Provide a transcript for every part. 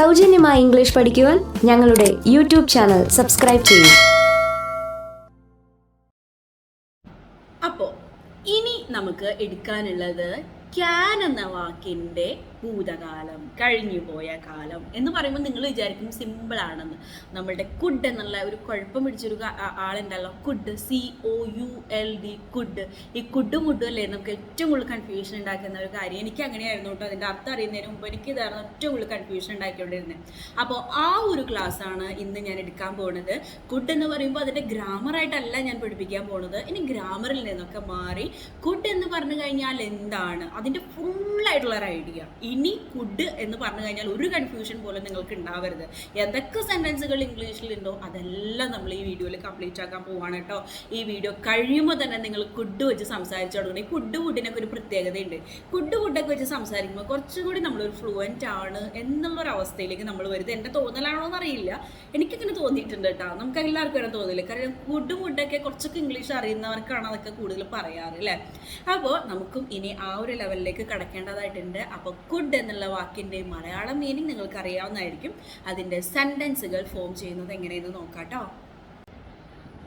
സൗജന്യമായി ഇംഗ്ലീഷ് പഠിക്കുവാൻ ഞങ്ങളുടെ യൂട്യൂബ് ചാനൽ സബ്സ്ക്രൈബ് ചെയ്യൂ. അപ്പോൾ ഇനി നമുക്ക് എടുക്കാനുള്ളത് ക്യാൻ എന്ന വാക്കിന്റെ ഭൂതകാലം കഴിഞ്ഞുപോയ കാലം എന്ന് പറയുമ്പോൾ നിങ്ങൾ വിചാരിക്കും സിമ്പിൾ ആണെന്ന് നമ്മളുടെ കുഡ് എന്നുള്ള ഒരു കുഴപ്പം പിടിച്ചൊരു ആളുണ്ടല്ലോ. Could C O U L D could. ഈ കുഡ് മുഡ് അല്ലേ നമുക്ക് ഏറ്റവും കൂടുതൽ കൺഫ്യൂഷൻ ഉണ്ടാക്കുന്ന ഒരു കാര്യം. എനിക്ക് അങ്ങനെയായിരുന്നു കേട്ടോ. അതിന്റെ അർത്ഥം അറിയുന്നതിന് മുമ്പ് എനിക്ക് ഇതായിരുന്നു ഏറ്റവും കൂടുതൽ കൺഫ്യൂഷൻ ഉണ്ടാക്കിക്കൊണ്ടിരുന്നത്. അപ്പോൾ ആ ഒരു ക്ലാസ് ആണ് ഇന്ന് ഞാൻ എടുക്കാൻ പോകുന്നത് കുഡ് എന്ന് പറയുമ്പോൾ അതിന്റെ ഗ്രാമറായിട്ടല്ല ഞാൻ പഠിപ്പിക്കാൻ പോകുന്നത് ഇനി ഗ്രാമറിൽ നിന്നൊക്കെ മാറി കുഡ് എന്ന് പറഞ്ഞു കഴിഞ്ഞാൽ എന്താണ്? അതിന്റെ ഫുള്ളായിട്ടുള്ള ഒരു ഐഡിയ ഇനി കുഡ് എന്ന് പറഞ്ഞു കഴിഞ്ഞാൽ ഒരു കൺഫ്യൂഷൻ പോലും നിങ്ങൾക്ക് ഉണ്ടാവരുത്. എന്തൊക്കെ സെന്റൻസുകൾ ഇംഗ്ലീഷിലുണ്ടോ അതെല്ലാം നമ്മൾ ഈ വീഡിയോയിൽ കംപ്ലീറ്റ് ആക്കാൻ പോവാണ് കേട്ടോ. ഈ വീഡിയോ കഴിയുമ്പോൾ തന്നെ നിങ്ങൾ കുഡ് വെച്ച് സംസാരിച്ചു തുടങ്ങണം ഈ കുഡ് കുഡിനൊക്കെ ഒരു പ്രത്യേകതയുണ്ട്. കുഡ് കുഡൊക്കെ വെച്ച് സംസാരിക്കുമ്പോൾ കുറച്ചുകൂടി നമ്മളൊരു ഫ്ലുവന്റ് ആണ് എന്നുള്ളൊരു അവസ്ഥയിലേക്ക് നമ്മൾ വരുന്നത് എന്റെ തോന്നലാണോ എന്നറിയില്ല. എനിക്കങ്ങനെ തോന്നിയിട്ടുണ്ട് കേട്ടോ. നമുക്ക് എല്ലാവർക്കും അങ്ങനെ തോന്നില്ല? കാരണം കുഡ് കുഡൊക്കെ കുറച്ചൊക്കെ ഇംഗ്ലീഷ് അറിയുന്നവർക്കാണ് അതൊക്കെ കൂടുതൽ പറയാറ് അല്ലേ? അപ്പോൾ നമുക്കും ഇനി ആ ഒരു ലെവലിലേക്ക് കടക്കേണ്ടതായിട്ടുണ്ട്. അപ്പോൾ കുഡ് എന്നുള്ള വാക്കിന്റെ മലയാളം മീനിങ് നിങ്ങൾക്ക് അറിയാവുന്നതായിരിക്കും അതിന്റെ സെന്റൻസുകൾ ഫോം ചെയ്യുന്നത് എങ്ങനെയെന്ന് നോക്കാം കേട്ടോ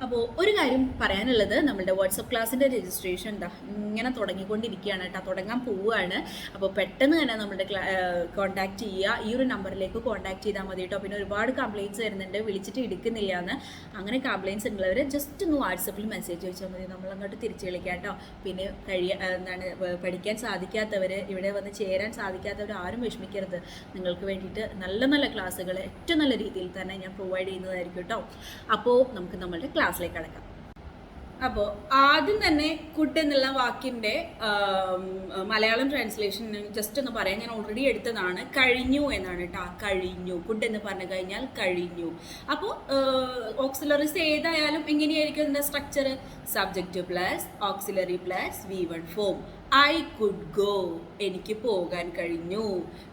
അപ്പോൾ ഒരു കാര്യം പറയാനുള്ളത് നമ്മുടെ വാട്സപ്പ് ക്ലാസ്സിന്റെ രജിസ്ട്രേഷൻ എന്താ ഇങ്ങനെ തുടങ്ങിക്കൊണ്ടിരിക്കുകയാണ് കേട്ടോ. തുടങ്ങാൻ പോവുകയാണ്. അപ്പോൾ പെട്ടെന്ന് തന്നെ നമ്മുടെ കോൺടാക്ട് ചെയ്യുക. ഈ ഒരു നമ്പറിലേക്ക് കോൺടാക്ട് ചെയ്താൽ മതി കേട്ടോ. പിന്നെ ഒരുപാട് കംപ്ലയിന്റ്സ് വരുന്നുണ്ട്. വിളിച്ചിട്ട് എടുക്കുന്നില്ല എന്ന് അങ്ങനെ കംപ്ലയിന്റ്സ് ഉള്ളവർ ജസ്റ്റ് ഒന്ന് വാട്സപ്പിൽ മെസ്സേജ് വെച്ചാൽ മതി. നമ്മൾ അങ്ങോട്ട് തിരിച്ചു വിളിക്കാം കേട്ടോ. പിന്നെ കഴിയ എന്താണ് പഠിക്കാൻ സാധിക്കാത്തവർ ഇവിടെ വന്ന് ചേരാൻ സാധിക്കാത്തവർ ആരും വിഷമിക്കരുത്. നിങ്ങൾക്ക് വേണ്ടിയിട്ട് നല്ല നല്ല ക്ലാസ്സുകൾ ഏറ്റവും നല്ല രീതിയിൽ തന്നെ ഞാൻ പ്രൊവൈഡ് ചെയ്യുന്നതായിരിക്കും കേട്ടോ. അപ്പോൾ നമുക്ക് നമ്മളുടെ ക്ലാസ്സിലേക്ക് കടക്കാം. അപ്പോൾ ആദ്യം തന്നെ കുഡ് എന്നുള്ള വാക്കിന്റെ മലയാളം ട്രാൻസ്ലേഷൻ ജസ്റ്റ് ഒന്ന് പറയാം. ഞാൻ ഓൾറെഡി എടുത്തതാണ് കഴിഞ്ഞു എന്നാണ് കേട്ടോ കഴിഞ്ഞു. കുഡ് എന്ന് പറഞ്ഞു കഴിഞ്ഞാൽ കഴിഞ്ഞു. അപ്പോൾ ഓക്സിലറീസ് ഏതായാലും എങ്ങനെയായിരിക്കും അതിന്റെ structure subject plus auxiliary plus V one form I could go എനിക്ക് പോകാൻ കഴിഞ്ഞു.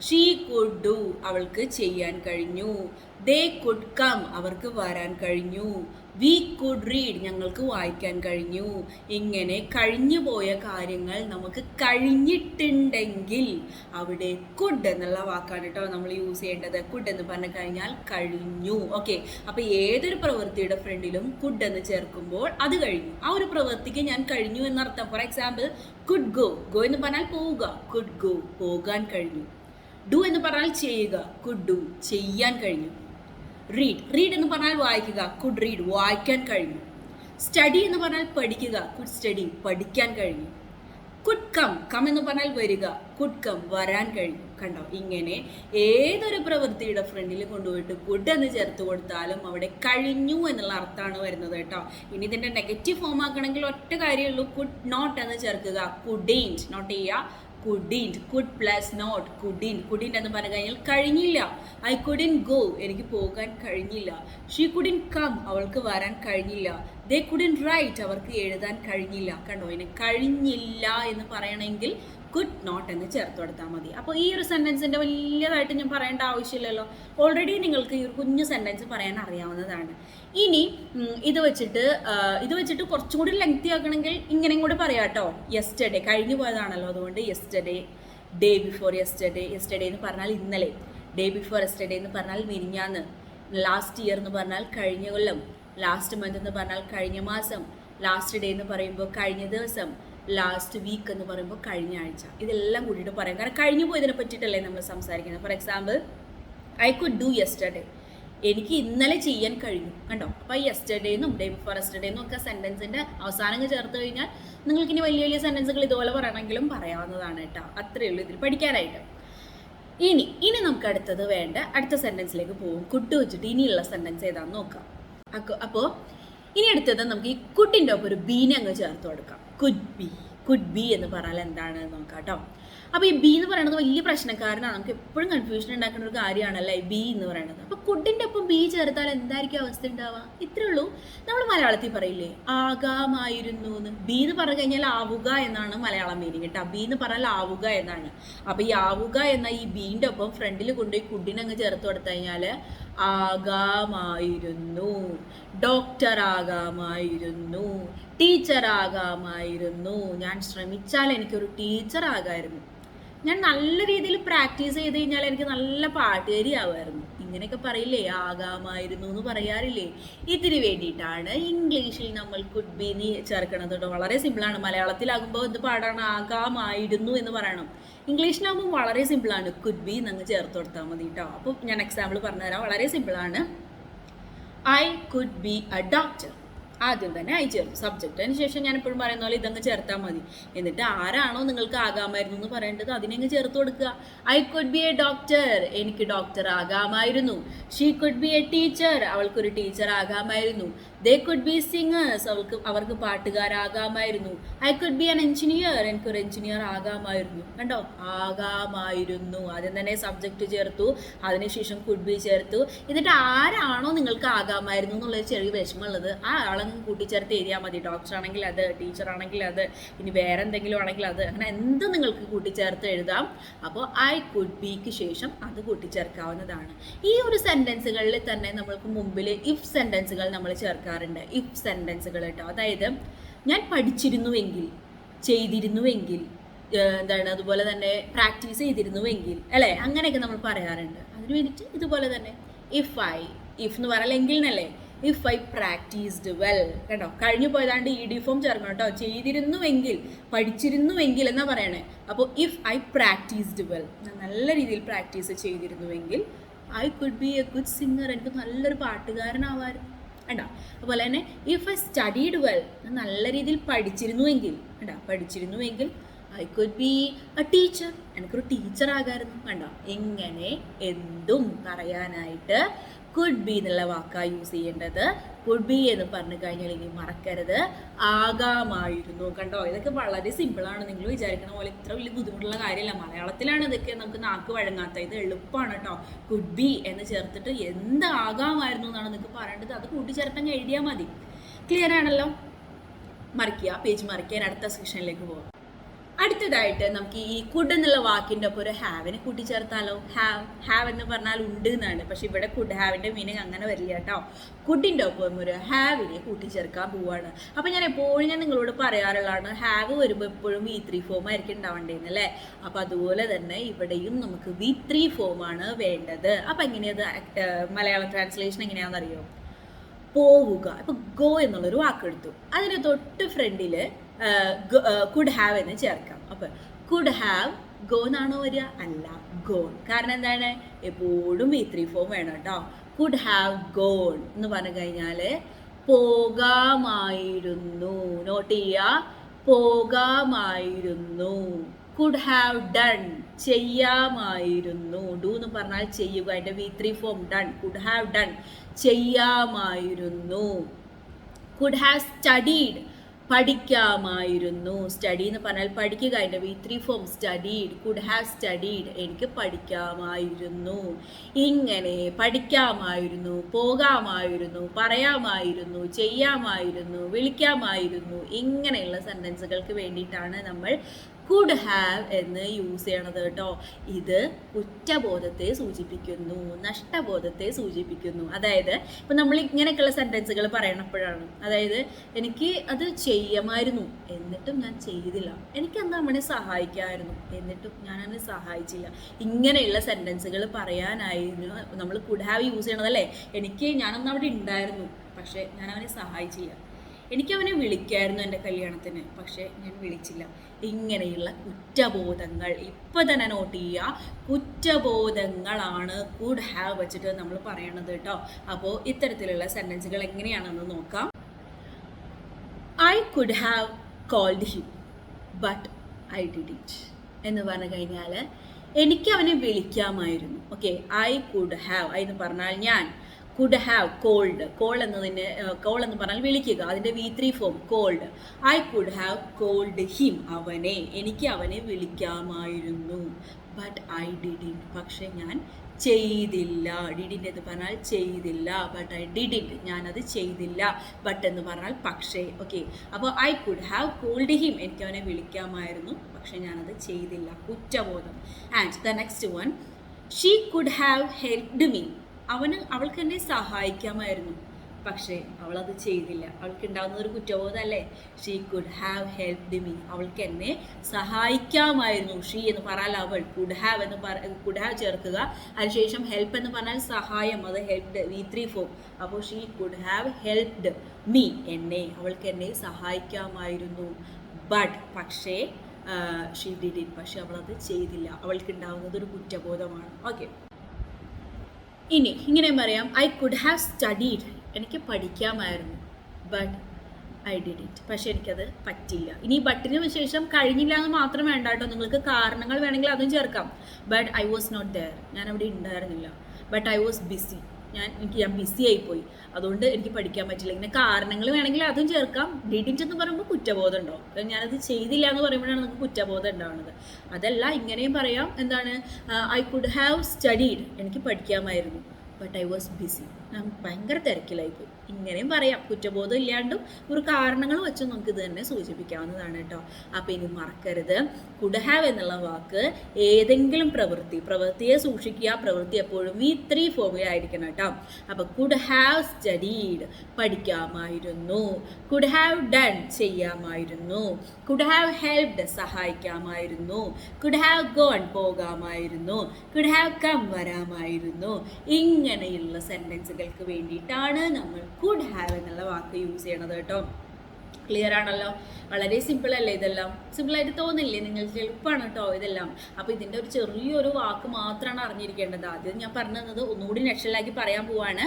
ഷീ കുഡ് ഡു അവൾക്ക് ചെയ്യാൻ കഴിഞ്ഞു. ദേ കുഡ് കം അവർക്ക് വരാൻ കഴിഞ്ഞു. വി കുഡ് റീഡ് ഞങ്ങൾക്ക് വായിക്കാൻ കഴിഞ്ഞു. ഇങ്ങനെ കഴിഞ്ഞു പോയ കാര്യങ്ങൾ നമുക്ക് കഴിഞ്ഞിട്ടുണ്ടെങ്കിൽ അവിടെ കുഡ് എന്നുള്ള വാക്കാണ് കേട്ടോ നമ്മൾ യൂസ് ചെയ്യേണ്ടത്. കുഡ് എന്ന് പറഞ്ഞു കഴിഞ്ഞാൽ കഴിഞ്ഞു. ഓക്കെ അപ്പോൾ ഏതൊരു പ്രവൃത്തിയുടെ ഫ്രണ്ടിലും കുഡ് എന്ന് ചേർക്കുമ്പോൾ അത് കഴിഞ്ഞു. ആ ഒരു പ്രവൃത്തിക്ക് ഞാൻ കഴിഞ്ഞു എന്നർത്ഥം. For example could go go എന്ന് പറഞ്ഞാൽ പോവുക. കുഡ് ഗോ പോകാൻ കഴിഞ്ഞു. ഡു എന്ന് പറഞ്ഞാൽ ചെയ്യുക. കുഡ് ഡു ചെയ്യാൻ കഴിഞ്ഞു. റീഡ് റീഡ് എന്ന് പറഞ്ഞാൽ വായിക്കുക. കുഡ് റീഡ് വായിക്കാൻ കഴിയും സ്റ്റഡി എന്ന് പറഞ്ഞാൽ പഠിക്കുക. കുഡ് സ്റ്റഡി പഠിക്കാൻ കഴിയും കുഡ് കം കം എന്ന് പറഞ്ഞാൽ വരിക. കുഡ് കം വരാൻ കഴിയും കണ്ടോ? ഇങ്ങനെ ഏതൊരു പ്രവൃത്തിയുടെ ഫ്രണ്ടിൽ കൊണ്ടുപോയിട്ട് കുഡ് എന്ന് ചേർത്ത് കൊടുത്താലും അവിടെ കഴിഞ്ഞു എന്നുള്ള അർത്ഥമാണ് വരുന്നത് കേട്ടോ. ഇനി ഇതിന്റെ നെഗറ്റീവ് ഫോം ആക്കണമെങ്കിൽ ഒറ്റ കാര്യമുള്ളൂ കുഡ് നോട്ട് എന്ന് ചേർക്കുക. കുഡേന്റ് നോട്ട് ചെയ്യുക couldn't could plus not couldn't couldn't എന്ന് പറഞ്ഞു കഴിഞ്ഞാൽ കഴിഞ്ഞില്ല. ഐ കുഡിൻ ഗോ എനിക്ക് പോകാൻ കഴിഞ്ഞില്ല. ഷീ കുഡിൻ കം അവൾക്ക് വരാൻ കഴിഞ്ഞില്ല. ദേ കുഡിൻ റൈറ്റ് അവർക്ക് എഴുതാൻ കഴിഞ്ഞില്ല. കണ്ടോ? ഇനി കഴിഞ്ഞില്ല എന്ന് പറയണമെങ്കിൽ കുഡ് നോട്ട് എന്ന് ചേർത്ത് കൊടുത്താൽ മതി. അപ്പോൾ ഈ ഒരു സെന്റൻസിന്റെ വലിയതായിട്ട് ഞാൻ പറയേണ്ട ആവശ്യമില്ലല്ലോ. ഓൾറെഡി നിങ്ങൾക്ക് ഈ ഒരു കുഞ്ഞു സെന്റൻസ് പറയാൻ അറിയാവുന്നതാണ്. ഇനി ഇത് വെച്ചിട്ട് ഇത് വെച്ചിട്ട് കുറച്ചും കൂടി ലെങ്തി ആക്കണമെങ്കിൽ ഇങ്ങനെയും കൂടി പറയാം കേട്ടോ. യെസ്റ്റർഡേ കഴിഞ്ഞു പോയതാണല്ലോ അതുകൊണ്ട് yesterday day before yesterday yesterday എന്ന് പറഞ്ഞാൽ ഇന്നലെ ഡേ ബിഫോർ യെസ്റ്റർഡേ എന്ന് പറഞ്ഞാൽ മിനിഞ്ഞാന്ന് ലാസ്റ്റ് ഇയർ എന്ന് പറഞ്ഞാൽ കഴിഞ്ഞ കൊല്ലം ലാസ്റ്റ് മന്ത് എന്ന് പറഞ്ഞാൽ കഴിഞ്ഞ മാസം ലാസ്റ്റ് ഡേ എന്ന് പറയുമ്പോൾ കഴിഞ്ഞ ദിവസം ലാസ്റ്റ് വീക്ക് എന്ന് പറയുമ്പോൾ കഴിഞ്ഞ ആഴ്ച. ഇതെല്ലാം കൂടിയിട്ട് പറയാം. കാരണം കഴിഞ്ഞു പോയതിനെ പറ്റിയിട്ടല്ലേ നമ്മൾ സംസാരിക്കുന്നത്. For example I could do yesterday എനിക്ക് ഇന്നലെ ചെയ്യാൻ കഴിഞ്ഞു. കണ്ടോ? അപ്പോൾ യെസ്റ്റർഡേന്നും ഡേ ബിഫോർ എസ്റ്റർഡേന്നും ഒക്കെ സെന്റൻസിന്റെ അവസാനങ്ങൾ ചേർത്ത് കഴിഞ്ഞാൽ നിങ്ങൾക്ക് ഇനി വലിയ വലിയ സെന്റൻസുകൾ ഇതുപോലെ പറയണമെങ്കിലും പറയാവുന്നതാണ് കേട്ടോ. അത്രയേ ഉള്ളൂ ഇതിൽ പഠിക്കാനായിട്ട്. ഇനി ഇനി നമുക്ക് അടുത്തത് വേണ്ട. അടുത്ത സെന്റൻസിലേക്ക് പോകും. കുട്ട് വെച്ചിട്ട് ഇനിയുള്ള സെന്റൻസ് ഏതാണെന്ന് നോക്കാം. അപ്പോൾ ഇനി അടുത്തത് നമുക്ക് ഈ കുട്ടിന്റെ ഒപ്പം ഒരു ബീനെ അങ്ങ് ചേർത്ത് കൊടുക്കാം. കുഡ് ബി കുഡ് ബി എന്ന് പറഞ്ഞാൽ എന്താണ് നോക്കാം കേട്ടോ അപ്പോൾ ഈ ബി എന്ന് പറയുന്നത് വലിയ പ്രശ്നക്കാരനാണ്. നമുക്ക് എപ്പോഴും കൺഫ്യൂഷൻ ഉണ്ടാക്കുന്ന ഒരു കാര്യമാണല്ലേ ബി എന്ന് പറയുന്നത്. അപ്പോൾ കുഡിന്റെ ഒപ്പം ബി ചേർത്താൽ എന്തായിരിക്കും അവസ്ഥ ഉണ്ടാവുക? ഇത്രേ ഉള്ളൂ. നമ്മൾ മലയാളത്തിൽ പറയില്ലേ ആകാമായിരുന്നു എന്ന്. ബി എന്ന് പറഞ്ഞു കഴിഞ്ഞാൽ ആവുക എന്നാണ് മലയാളം മീനിങ് കേട്ടോ ബി എന്ന് പറഞ്ഞാൽ ആവുക എന്നാണ്. അപ്പോൾ ഈ ആവുക എന്ന ഈ ബീന്റെ ഒപ്പം ഫ്രണ്ടിൽ കൊണ്ടുപോയി കുഡിനെ അങ്ങ് ചേർത്ത് കൊടുത്തു കഴിഞ്ഞാൽ ആകാമായിരുന്നു. ടീച്ചർ ആകാമായിരുന്നു. ഞാൻ ശ്രമിച്ചാൽ എനിക്കൊരു ടീച്ചർ ആകായിരുന്നു ഞാൻ നല്ല രീതിയിൽ പ്രാക്ടീസ് ചെയ്ത് കഴിഞ്ഞാൽ എനിക്ക് നല്ല പാട്ടുകാരി ആവായിരുന്നു ഇങ്ങനെയൊക്കെ പറയില്ലേ? ആകാമായിരുന്നു എന്ന് പറയാറില്ലേ? ഇതിന് വേണ്ടിയിട്ടാണ് ഇംഗ്ലീഷിൽ നമ്മൾ കുഡ് ബി നീ ചേർക്കണത് വളരെ സിമ്പിളാണ് മലയാളത്തിലാകുമ്പോൾ എന്ത് പാടാണ്? ആകാമായിരുന്നു എന്ന് പറയണം. ഇംഗ്ലീഷിലാകുമ്പോൾ വളരെ സിമ്പിളാണ്. കുഡ് ബി എന്നങ്ങ് ചേർത്ത് കൊടുത്താൽ മതി കേട്ടോ അപ്പോൾ ഞാൻ എക്സാമ്പിൾ പറഞ്ഞുതരാം. വളരെ സിമ്പിളാണ്. I could be a doctor ആദ്യം തന്നെ ഐ ചേർക്കും സബ്ജക്റ്റ് അതിന് ശേഷം ഞാൻ എപ്പോഴും പറയുന്ന പോലെ ഇതങ്ങ് ചേർത്താൽ മതി. എന്നിട്ട് ആരാണോ നിങ്ങൾക്ക് ആകാമായിരുന്നു എന്ന് പറയേണ്ടത് അതിനങ്ങ് ചേർത്ത് കൊടുക്കുക. I could be a doctor എനിക്ക് doctor ആകാമായിരുന്നു. She could be a teacher അവൾക്കൊരു ടീച്ചർ ആകാമായിരുന്നു. ദേ കുഡ് ബി സിംഗേഴ്സ് അവൾക്ക് അവർക്ക് പാട്ടുകാരാകാമായിരുന്നു. I could be an engineer എനിക്കൊരു എഞ്ചിനീയർ ആകാമായിരുന്നു. കണ്ടോ? ആകാമായിരുന്നു. ആദ്യം തന്നെ സബ്ജക്റ്റ് ചേർത്തു. അതിനുശേഷം കുഡ് ബി ചേർത്തു. എന്നിട്ട് ആരാണോ നിങ്ങൾക്ക് ആകാമായിരുന്നു എന്നുള്ളത് ചെറിയ വിഷമമുള്ളത്. ആ ആളങ്ങ് കൂട്ടിച്ചേർത്ത് എഴുതിയാൽ മതി. ഡോക്ടർ ആണെങ്കിൽ അത് ടീച്ചർ ആണെങ്കിൽ അത് ഇനി വേറെ എന്തെങ്കിലും ആണെങ്കിൽ അത്. അങ്ങനെ എന്ത് നിങ്ങൾക്ക് കൂട്ടിച്ചേർത്ത് എഴുതാം. അപ്പോൾ ഐ കുഡ് ബിക്ക് ശേഷം അത് കൂട്ടിച്ചേർക്കാവുന്നതാണ്. ഈ ഒരു സെന്റൻസുകളിൽ തന്നെ നമ്മൾക്ക് മുമ്പിൽ ഇഫ് സെന്റൻസുകൾ നമ്മൾ ചേർക്കാറുണ്ട് ഇഫ് സെന്റൻസുകൾ കേട്ടോ. അതായത് ഞാൻ പഠിച്ചിരുന്നുവെങ്കിൽ ചെയ്തിരുന്നുവെങ്കിൽ എന്താണ് അതുപോലെ തന്നെ പ്രാക്ടീസ് ചെയ്തിരുന്നുവെങ്കിൽ അല്ലേ? അങ്ങനെയൊക്കെ നമ്മൾ പറയാറുണ്ട്. അതിന് വേണ്ടിയിട്ട് ഇതുപോലെ തന്നെ ഇഫ് ഐ ഇഫ് എന്ന് പറഞ്ഞാൽ എങ്കിൽ എന്നല്ലേ? ഇഫ് ഐ പ്രാക്ടീസ്ഡ് വെൽ കേട്ടോ കഴിഞ്ഞു പോയതാണ്ട് ഇ ഡി ഫോം ചേർക്കണം കേട്ടോ. ചെയ്തിരുന്നുവെങ്കിൽ പഠിച്ചിരുന്നുവെങ്കിൽ എന്നാ പറയണേ? അപ്പോൾ ഇഫ് ഐ പ്രാക്ടീസ്ഡ് വെൽ ഞാൻ നല്ല രീതിയിൽ practice ചെയ്തിരുന്നുവെങ്കിൽ I could be a good singer എനിക്ക് നല്ലൊരു പാട്ടുകാരനാവായിരുന്നു കണ്ടോ? അതുപോലെ തന്നെ ഇഫ് ഐ സ്റ്റഡീഡ് വെൽ നല്ല രീതിയിൽ പഠിച്ചിരുന്നുവെങ്കിൽ കണ്ടോ? പഠിച്ചിരുന്നുവെങ്കിൽ I could be a teacher എനിക്കൊരു ടീച്ചർ ആകായിരുന്നു കണ്ടോ? എങ്ങനെ എന്തും പറയാനായിട്ട് കുഡ് ബി എന്നുള്ള വാക്കാണ് യൂസ് ചെയ്യേണ്ടത്. കുഡ് ബി എന്ന് പറഞ്ഞു കഴിഞ്ഞാൽ ഇനി മറക്കരുത്. ആകാമായിരുന്നു കണ്ടോ? ഇതൊക്കെ വളരെ സിമ്പിളാണ് നിങ്ങൾ വിചാരിക്കണ പോലെ ഇത്ര വലിയ ബുദ്ധിമുട്ടുള്ള കാര്യമല്ല. മലയാളത്തിലാണ് ഇതൊക്കെ നമുക്ക് നാക്ക് വഴങ്ങാത്ത ഇത് എളുപ്പമാണ് കേട്ടോ. കുഡ് ബി എന്ന് ചേർത്തിട്ട് എന്താകാമായിരുന്നു എന്നാണ് നിങ്ങൾക്ക് പറയേണ്ടത്. അത് കൂട്ടിച്ചേർത്തങ്ങ് എഴുതിയാൽ മതി. ക്ലിയർ ആണല്ലോ? മറിക്കുക. പേജ് മറിക്കുക. അടുത്ത സെക്ഷനിലേക്ക് പോകാം അടുത്തതായിട്ട് നമുക്ക് ഈ കുഡ് എന്നുള്ള വാക്കിന്റെ ഒപ്പം ഒരു ഹാവിനെ കൂട്ടിച്ചേർത്താലോ? ഹാവ് ഹാവ് എന്ന് പറഞ്ഞാൽ ഉണ്ട് എന്നാണ്. പക്ഷെ ഇവിടെ കുഡ് ഹാവിന്റെ മീനിങ് അങ്ങനെ വരില്ല കേട്ടോ. കുഡിന്റെ ഒപ്പം ഒരു ഹാവിനെ കൂട്ടിച്ചേർക്കാൻ പോവാണ്. അപ്പം ഞാൻ എപ്പോഴും ഞാൻ നിങ്ങളോട് പറയാറുള്ളതാണ് ഹാവ് വരുമ്പോൾ എപ്പോഴും വി ത്രീ ഫോം ആയിരിക്കും ഉണ്ടാവേണ്ടത് അല്ലേ? അപ്പം അതുപോലെ തന്നെ ഇവിടെയും നമുക്ക് വി ത്രീ ഫോമാണ് വേണ്ടത്. അപ്പം എങ്ങനെയത്? മലയാളം ട്രാൻസ്ലേഷൻ എങ്ങനെയാണെന്നറിയോ? പോവുക. അപ്പൊ ഗോ എന്നുള്ളൊരു വാക്കെടുത്തു. അതിന് തൊട്ട് ഫ്രണ്ടിൽ കുഡ് ഹാവ് എന്ന് ചേർക്കാം. അപ്പൊ കുഡ് ഹാവ് ഗോ എന്നാണോ വരിക? അല്ല ഗോൺ കാരണം എന്താണ്? എപ്പോഴും ഈ ത്രീ ഫോം വേണം കേട്ടോ. കുഡ് ഹാവ് ഗോൺ എന്ന് പറഞ്ഞു കഴിഞ്ഞാൽ പോകാമായിരുന്നു. നോട്ട് ചെയ്യുക. പോകാമായിരുന്നു. കുഡ് ഹാവ് ഡൺ ചെയ്യാമായിരുന്നു. ഡു എന്ന് പറഞ്ഞാൽ ചെയ്യുക. അതിന്റെ V three form done could have done ചെയ്യാമായിരുന്നു. കുഡ് ഹാവ് സ്റ്റഡീഡ് പഠിക്കാമായിരുന്നു. സ്റ്റഡി എന്ന് പറഞ്ഞാൽ പഠിക്കുക അതിന്റെ V three form studied could have studied എനിക്ക് പഠിക്കാമായിരുന്നു. ഇങ്ങനെ പഠിക്കാമായിരുന്നു പോകാമായിരുന്നു പറയാമായിരുന്നു ചെയ്യാമായിരുന്നു വിളിക്കാമായിരുന്നു ഇങ്ങനെയുള്ള സെന്റൻസുകൾക്ക് വേണ്ടിയിട്ടാണ് നമ്മൾ കുഡ് ഹാവ് എന്ന് യൂസ് ചെയ്യണത് കേട്ടോ. ഇത് കുറ്റബോധത്തെ സൂചിപ്പിക്കുന്നു നഷ്ടബോധത്തെ സൂചിപ്പിക്കുന്നു. അതായത് ഇപ്പം നമ്മൾ ഇങ്ങനെയൊക്കെയുള്ള സെന്റൻസുകൾ പറയണപ്പോഴാണ്. അതായത് എനിക്ക് അത് ചെയ്യാമായിരുന്നു എന്നിട്ടും ഞാൻ ചെയ്തില്ല. എനിക്ക് അന്ന് അവനെ സഹായിക്കാമായിരുന്നു എന്നിട്ടും ഞാൻ അവനെ സഹായിച്ചില്ല. ഇങ്ങനെയുള്ള സെന്റൻസുകൾ പറയാനായിരുന്നു. നമ്മൾ കുഡ് ഹാവ് യൂസ് ചെയ്യണതല്ലേ? എനിക്ക് ഞാനന്ന് അവിടെ ഉണ്ടായിരുന്നു പക്ഷേ ഞാൻ അവനെ സഹായിച്ചില്ല. എനിക്ക് അവനെ വിളിക്കായിരുന്നു എന്റെ കല്യാണത്തിന് പക്ഷേ ഞാൻ വിളിച്ചില്ല. ഇങ്ങനെയുള്ള കുറ്റബോധങ്ങൾ ഇപ്പം തന്നെ നോട്ട് ചെയ്യുക കുറ്റബോധങ്ങളാണ് കുഡ് ഹാവ് വെച്ചിട്ട് നമ്മൾ പറയണത് കേട്ടോ അപ്പോൾ ഇത്തരത്തിലുള്ള സെന്റൻസുകൾ എങ്ങനെയാണെന്ന് നോക്കാം. I could have called him but I did it എന്ന് പറഞ്ഞു കഴിഞ്ഞാൽ എനിക്ക് അവനെ വിളിക്കാമായിരുന്നു. ഓക്കെ ഐ കുഡ് ഹാവ് എന്ന് പറഞ്ഞാൽ ഞാൻ കുഡ് ഹാവ് കോൾഡ് കോൾ എന്നതിന് കോൾ എന്ന് പറഞ്ഞാൽ വിളിക്കുക. അതിന്റെ V three form called I could have called him അവനെ. എനിക്ക് അവനെ വിളിക്കാമായിരുന്നു. ബട്ട് ഐ ഡിഡിൻ പക്ഷേ ഞാൻ ചെയ്തില്ല. ഡിഡിന്റെ എന്ന് പറഞ്ഞാൽ ചെയ്തില്ല. ബട്ട് ഐ ഡിഡിന്റ് ഞാനത് ചെയ്തില്ല. ബട്ട് എന്ന് പറഞ്ഞാൽ പക്ഷേ ഓക്കെ അപ്പോൾ I could have called him എനിക്ക് അവനെ വിളിക്കാമായിരുന്നു. പക്ഷെ ഞാനത് ചെയ്തില്ല. കുറ്റബോധം. And the next one she could have helped me അവന് അവൾക്ക് എന്നെ സഹായിക്കാമായിരുന്നു. പക്ഷേ അവൾ അത് ചെയ്തില്ല. അവൾക്ക് ഉണ്ടാകുന്ന ഒരു കുറ്റബോധമല്ലേ? She could have helped me അവൾക്ക് എന്നെ സഹായിക്കാമായിരുന്നു. ഷീ എന്ന് പറഞ്ഞാൽ അവൾ. കുഡ് ഹാവ് എന്ന് പറ കുഡ് ഹാവ് ചേർക്കുക. അതിനുശേഷം ഹെൽപ്പ് എന്ന് പറഞ്ഞാൽ സഹായം. അത് ഹെൽപ്ഡ് വി ത്രീ ഫോർ അപ്പോൾ she could have helped me എന്നെ അവൾക്ക് എന്നെ സഹായിക്കാമായിരുന്നു. ബട്ട് പക്ഷേ ഷീ ഡിഡിൻ പക്ഷെ അവളത് ചെയ്തില്ല. അവൾക്ക് ഉണ്ടാകുന്നത് ഒരു കുറ്റബോധമാണ്. ഓക്കെ ഇനി ഇങ്ങനെ പറയാം ഐ കുഡ് ഹാവ് സ്റ്റഡീഡ് എനിക്ക് പഠിക്കാമായിരുന്നു ബട്ട് ഐ ഡിഡ് ഇറ്റ് പക്ഷെ എനിക്കത് പറ്റില്ല. ഇനി ബട്ടിന് ശേഷം കഴിഞ്ഞില്ല എന്ന് മാത്രം വേണ്ട കേട്ടോ. നിങ്ങൾക്ക് കാരണങ്ങൾ വേണമെങ്കിൽ അതും ചേർക്കാം. But I was not there ഞാൻ അവിടെ ഉണ്ടായിരുന്നില്ല. ബട്ട് ഐ വാസ് ബിസി ഞാൻ എനിക്ക് ഞാൻ ബിസി ആയിപ്പോയി അതുകൊണ്ട് എനിക്ക് പഠിക്കാൻ പറ്റില്ല. ഇങ്ങനെ കാരണങ്ങൾ വേണമെങ്കിൽ അതും ചേർക്കാം. ഡിഡിറ്റ് എന്ന് പറയുമ്പോൾ കുറ്റബോധം ഉണ്ടാവും കാരണം ഞാനത് ചെയ്തില്ല എന്ന് പറയുമ്പോഴാണ് നമുക്ക് കുറ്റബോധം ഉണ്ടാവുന്നത്. അതല്ല ഇങ്ങനെയും പറയാം. എന്താണ്? ഐ കുഡ് ഹാവ് സ്റ്റഡീഡ് എനിക്ക് പഠിക്കാമായിരുന്നു. ബട്ട് ഐ വാസ് ബിസി ഞാൻ ഭയങ്കര തിരക്കിലായിപ്പോയി. ഇങ്ങനെയും പറയാം. കുറ്റബോധം ഇല്ലാണ്ടും ഒരു കാരണങ്ങൾ വെച്ച് നമുക്ക് ഇത് തന്നെ സൂചിപ്പിക്കാവുന്നതാണ് കേട്ടോ. അപ്പോൾ ഇനി മറക്കരുത്. കുഡ് ഹാവ് എന്നുള്ള വാക്ക് ഏതെങ്കിലും പ്രവൃത്തി പ്രവൃത്തിയെ സൂക്ഷിക്കുക. പ്രവൃത്തി എപ്പോഴും ഈ ത്രീ ഫോമിൽ ആയിരിക്കണം കേട്ടോ. അപ്പോൾ കുഡ് ഹാവ് സ്റ്റഡീഡ് പഠിക്കാമായിരുന്നു. കുഡ് ഹാവ് ഡൺ ചെയ്യാമായിരുന്നു. കുഡ് ഹാവ് ഹെൽപ്ഡ് സഹായിക്കാമായിരുന്നു. കുഡ് ഹാവ് ഗോൺ പോകാമായിരുന്നു. കുഡ് ഹാവ് കം വരാമായിരുന്നു. ഇങ്ങനെയുള്ള സെന്റൻസുകൾക്ക് വേണ്ടിയിട്ടാണ് നമ്മൾ കുഡ് ഹാവ് എന്നുള്ള വാക്ക് യൂസ് ചെയ്യണത് കേട്ടോ. ക്ലിയർ ആണല്ലോ. വളരെ സിമ്പിൾ അല്ലേ ഇതെല്ലാം? സിമ്പിൾ ആയിട്ട് തോന്നില്ലേ? നിങ്ങൾക്ക് എളുപ്പമാണ് കേട്ടോ ഇതെല്ലാം. അപ്പോൾ ഇതിന്റെ ഒരു ചെറിയൊരു വാക്ക് മാത്രമാണ് അറിഞ്ഞിരിക്കേണ്ടത്. ആദ്യം ഞാൻ പറഞ്ഞത് ഒന്നുകൂടി നക്ഷലാക്കി പറയാൻ പോവാണ്.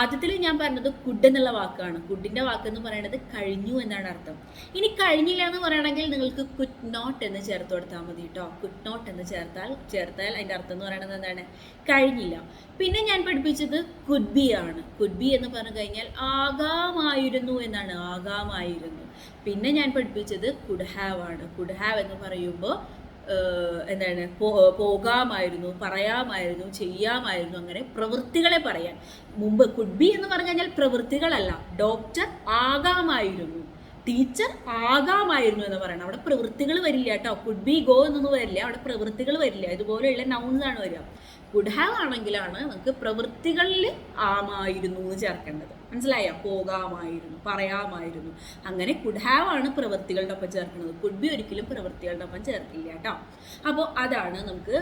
ആദ്യത്തിൽ ഞാൻ പറഞ്ഞത് കുഡ് എന്നുള്ള വാക്കാണ്. കുഡിന്റെ വാക്ക് എന്ന് പറയുന്നത് കഴിഞ്ഞു എന്നാണ് അർത്ഥം. ഇനി കഴിഞ്ഞില്ല എന്ന് പറയണമെങ്കിൽ നിങ്ങൾക്ക് കുഡ് നോട്ട് എന്ന് ചേർത്ത് കൊടുത്താൽ മതി കേട്ടോ കുഡ് നോട്ട് എന്ന് ചേർത്താൽ ചേർത്താൽ അതിന്റെ അർത്ഥം എന്ന് പറയുന്നത് എന്താണ്? കഴിഞ്ഞില്ല. പിന്നെ ഞാൻ പഠിപ്പിച്ചത് കുഡ് ബി ആണ്. കുഡ് ബി എന്ന് പറഞ്ഞു കഴിഞ്ഞാൽ ആകാമായിരുന്നു എന്നാണ്. ആകാമായിരുന്നു. പിന്നെ ഞാൻ പഠിപ്പിച്ചത് കുഡ് ഹാവ് ആണ് കുഡ് ഹാവ് എന്ന് പറയുമ്പോൾ എന്താണ് പോകാമായിരുന്നു പറയാമായിരുന്നു ചെയ്യാമായിരുന്നു അങ്ങനെ പ്രവൃത്തികളെ പറയാൻ. മുമ്പ് കുഡ് ബി എന്ന് പറഞ്ഞു കഴിഞ്ഞാൽ പ്രവൃത്തികളല്ല. ഡോക്ടർ ആകാമായിരുന്നു. ടീച്ചർ ആകാമായിരുന്നു എന്ന് പറയണം. അവിടെ പ്രവൃത്തികൾ വരില്ല കേട്ടോ. കുഡ് ബി ഗോ എന്നൊന്നും വരില്ല. അവിടെ പ്രവൃത്തികൾ വരില്ല. ഇതുപോലെയുള്ള നൗൺസ് ആണ് വരിക. കുഡ് ഹാവ് ആണെങ്കിലാണ് നമുക്ക് പ്രവൃത്തികളിൽ ആമായിരുന്നു എന്ന് ചേർക്കേണ്ടത്. മനസ്സിലായോ? പോകാമായിരുന്നു പറയാമായിരുന്നു. അങ്ങനെ കുഡ് ഹാവ് ആണ് പ്രവൃത്തികളുടെ ഒപ്പം ചേർക്കുന്നത്. കുഡ് ബി ഒരിക്കലും പ്രവൃത്തികളുടെ ഒപ്പം ചേർക്കില്ല കേട്ടോ. അപ്പോൾ അതാണ് നമുക്ക്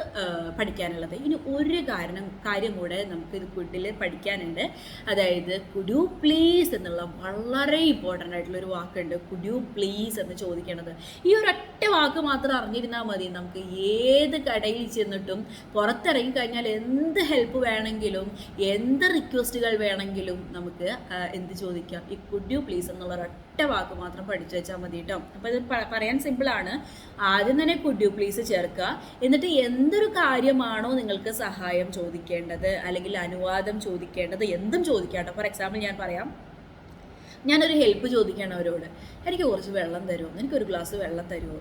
പഠിക്കാനുള്ളത്. ഇനി ഒരു കാരണം കാര്യം കൂടെ നമുക്ക് ഇത് കുഡിൽ പഠിക്കാനുണ്ട്. അതായത് കുഡ് പ്ലീസ് എന്നുള്ള വളരെ ഇമ്പോർട്ടന്റ് ആയിട്ടുള്ള ഒരു വാക്കുണ്ട്. കുഡ് പ്ലീസ് എന്ന് ചോദിക്കണത്. ഈ ഒരൊറ്റ വാക്ക് മാത്രം അറിഞ്ഞിരുന്നാൽ മതി. നമുക്ക് ഏത് കടയിൽ ചെന്നിട്ടും പുറത്തിറങ്ങി കഴിഞ്ഞാൽ എന്ത് ഹെൽപ്പ് വേണമെങ്കിലും എന്ത് റിക്വസ്റ്റുകൾ വേണമെങ്കിലും നമുക്ക് എന്ത് ചോദിക്കാം? ഈ കുഡ് യു പ്ലീസ് എന്നുള്ള ഒരൊറ്റ വാക്ക് മാത്രം പഠിച്ചു വെച്ചാൽ മതി കേട്ടോ അപ്പോൾ ഇത് പറയാൻ സിമ്പിൾ ആണ്. ആദ്യം തന്നെ കുഡ് യു പ്ലീസ് ചേർക്കുക. എന്നിട്ട് എന്തൊരു കാര്യമാണോ നിങ്ങൾക്ക് സഹായം ചോദിക്കേണ്ടത് അല്ലെങ്കിൽ അനുവാദം ചോദിക്കേണ്ടത് എന്തും ചോദിക്കാം കേട്ടോ ഫോർ എക്സാമ്പിൾ ഞാൻ പറയാം. ഞാനൊരു ഹെൽപ്പ് ചോദിക്കുകയാണ് അവരോട്. എനിക്ക് കുറച്ച് വെള്ളം തരുമോ? എനിക്കൊരു ഗ്ലാസ് വെള്ളം തരുമോ?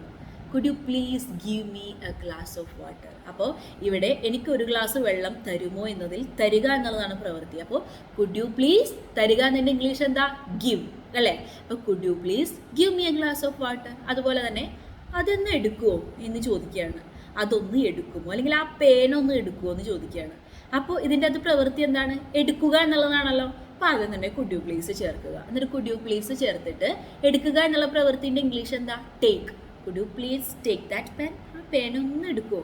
Could you please give me a glass of water അപ്പോൾ ഇവിടെ എനിക്ക് ഒരു ഗ്ലാസ് വെള്ളം തരുമോ എന്നതിൽ തരിക എന്നുള്ളതാണ് പ്രവൃത്തി. അപ്പോൾ കുഡ് യു പ്ലീസ് തരിക എന്നതിന്റെ ഇംഗ്ലീഷ് എന്താ? ഗിവ് അല്ലേ? അപ്പോൾ could you please give me a glass of water അതുപോലെ തന്നെ അതൊന്ന് എടുക്കുമോ എന്ന് ചോദിക്കുകയാണ്. അതൊന്ന് എടുക്കുമോ? അല്ലെങ്കിൽ ആ പേനൊന്ന് എടുക്കുമോ എന്ന് ചോദിക്കുകയാണ്. അപ്പോൾ ഇതിന്റെ അത് പ്രവൃത്തി എന്താണ്? എടുക്കുക എന്നുള്ളതാണല്ലോ. അപ്പോൾ ആദ്യം തന്നെ കുഡ് യു പ്ലീസ് ചേർക്കുക. എന്നിട്ട് കുഡ് യു പ്ലീസ് ചേർത്തിട്ട് എടുക്കുക എന്നുള്ള പ്രവൃത്തിന്റെ ഇംഗ്ലീഷ് എന്താ? Take could you please take that pen ആ പേൻ എടുക്കുമോ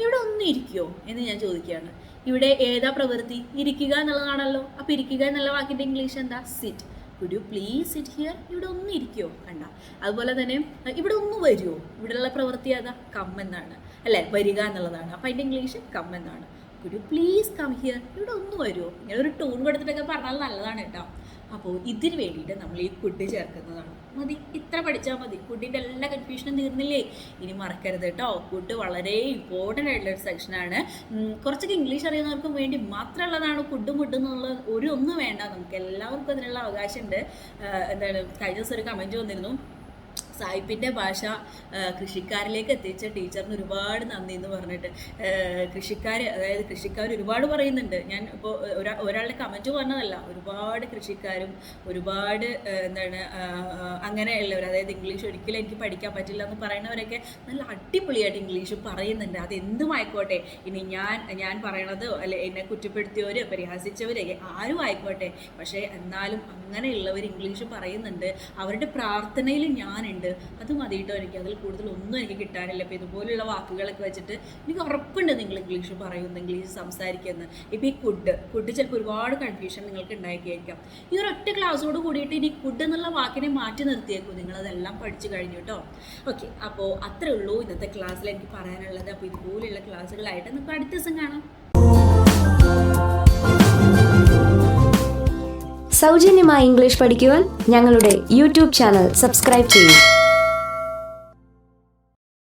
ഇവിടെ ഒന്ന് ഇരിക്കുമോ എന്ന് ഞാൻ ചോദിക്കുകയാണ്. ഇവിടെ ഏതാ പ്രവൃത്തി? ഇരിക്കുക എന്നുള്ളതാണല്ലോ. അപ്പോൾ ഇരിക്കുക എന്നുള്ള വാക്കിന്റെ ഇംഗ്ലീഷ് എന്താ? Sit could you please sit here ഇവിടെ ഒന്ന് ഇരിക്കുമോ കണ്ട. അതുപോലെ തന്നെ ഇവിടെ ഒന്ന് വരുമോ ഇവിടെയുള്ള പ്രവൃത്തി ഏതാ? കം എന്നാണ്. അല്ലേ? വരിക എന്നുള്ളതാണ്. അപ്പോൾ അതിന്റെ ഇംഗ്ലീഷ് കം എന്നാണ്. Could you please come here ഇവിടെ ഒന്ന് വരുമോ ഇങ്ങനെ ഒരു ടൂൺ കൊടുത്തിട്ടൊക്കെ പറഞ്ഞാൽ നല്ലതാണ് കേട്ടോ. അപ്പോൾ ഇതിന് വേണ്ടിയിട്ട് നമ്മൾ ഈ കുട്ടി ചേർക്കുന്നതാണ്. മതി ഇത്ര പഠിച്ചാൽ മതി. കുഡിന്റെ എല്ലാ കൺഫ്യൂഷനും തീർന്നില്ലേ? ഇനി മറക്കരുത് കേട്ടോ. കുഡ് വളരെ ഇമ്പോർട്ടന്റ് ആയിട്ടുള്ള ഒരു സെക്ഷനാണ് കുറച്ചൊക്കെ ഇംഗ്ലീഷ് അറിയുന്നവർക്കും വേണ്ടി മാത്രമുള്ളതാണ് കുട്ടും എന്നുള്ള ഒരു ഒന്നും വേണ്ട. നമുക്ക് എല്ലാവർക്കും അതിനുള്ള അവകാശമുണ്ട്. എന്താണ് കഴിഞ്ഞ ദിവസം ഒരു കമന്റ് വന്നിരുന്നു. സായിപ്പിന്റെ ഭാഷ കൃഷിക്കാരിലേക്ക് എത്തിച്ച ടീച്ചറിന് ഒരുപാട് നന്ദി എന്ന് പറഞ്ഞിട്ട് കൃഷിക്കാർ അതായത് കൃഷിക്കാർ ഒരുപാട് പറയുന്നുണ്ട്. ഞാൻ ഇപ്പോൾ ഒരാ ഒരാളുടെ കമന്റ് പറഞ്ഞതല്ല ഒരുപാട് കൃഷിക്കാരും ഒരുപാട് എന്താണ് അങ്ങനെയുള്ളവർ അതായത് ഇംഗ്ലീഷ് ഒരിക്കലും എനിക്ക് പഠിക്കാൻ പറ്റില്ല എന്ന് പറയുന്നവരൊക്കെ നല്ല അടിപൊളിയായിട്ട് ഇംഗ്ലീഷ് പറയുന്നുണ്ട്. അത് എന്തും ആയിക്കോട്ടെ ഇനി ഞാൻ ഞാൻ പറയണതോ അല്ലെ എന്നെ കുറ്റപ്പെടുത്തിയവർ പരിഹസിച്ചവർ ആരും ആയിക്കോട്ടെ. പക്ഷേ എന്നാലും അങ്ങനെയുള്ളവർ ഇംഗ്ലീഷ് പറയുന്നുണ്ട്. അവരുടെ പ്രാർത്ഥനയിൽ ഞാനുണ്ട്. അത് മതി കേട്ടോ എനിക്ക് അതിൽ കൂടുതൽ ഒന്നും എനിക്ക് കിട്ടാനില്ല. അപ്പോൾ ഇതുപോലുള്ള വാക്കുകളൊക്കെ വെച്ചിട്ട് എനിക്ക് ഉറപ്പുണ്ട് നിങ്ങൾ ഇംഗ്ലീഷ് പറയുന്നു ഇംഗ്ലീഷ് സംസാരിക്കുന്നു ഇപ്പോൾ ഈ കുഡ് കുഡ് ചിലപ്പോൾ ഒരുപാട് കൺഫ്യൂഷൻ നിങ്ങൾക്ക് ഉണ്ടാക്കിയേക്കാം ഈ ഒരു ഒറ്റ ക്ലാസ്സോട് കൂടിയിട്ട് ഇനി കുഡ് എന്നുള്ള വാക്കിനെ മാറ്റി നിർത്തിയേക്കും. നിങ്ങളതെല്ലാം പഠിച്ചു കഴിഞ്ഞു കേട്ടോ ഓക്കെ അപ്പോൾ അത്രേ ഉള്ളൂ ഇന്നത്തെ ക്ലാസ്സിൽ എനിക്ക് പറയാനുള്ളത്. അപ്പോൾ ഇതുപോലെയുള്ള ക്ലാസ്സുകളായിട്ട് നമുക്ക് അടുത്ത ദിവസം കാണാം. സൗജന്യമായി ഇംഗ്ലീഷ് പഠിക്കുവാൻ ഞങ്ങളുടെ യൂട്യൂബ് ചാനൽ സബ്സ്ക്രൈബ് ചെയ്യൂ.